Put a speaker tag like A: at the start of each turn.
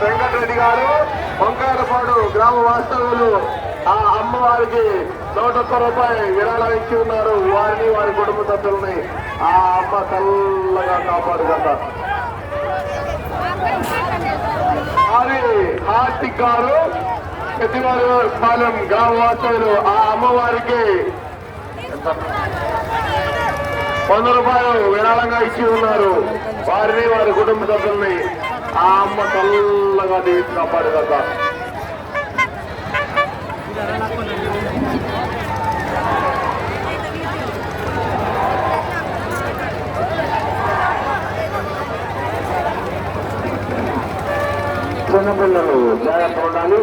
A: వెంకటరెడ్డి గారు వంకాయలపాడు గ్రామ వాస్తవులు ఆ అమ్మవారికి నూట ఒక్క రూపాయి విరాళం ఇచ్చి ఉన్నారు. వారిని వారి కుటుంబ సభ్యులని ఆ అమ్మ చల్లగా కాపాడు కదా అది హార్దిక్ గారు పెద్దవారు పాలెం గ్రామ వాస్తవులు ఆ అమ్మవారికి వంద రూపాయలు విరాళంగా ఇచ్చి ఉన్నారు. వారిని వారి కుటుంబ సభ్యుల్ని ఆ అమ్మ చల్లగా దీవించి కాపాడు కదా చిన్నపిల్లలు జాగ్రత్త ఉండాలి.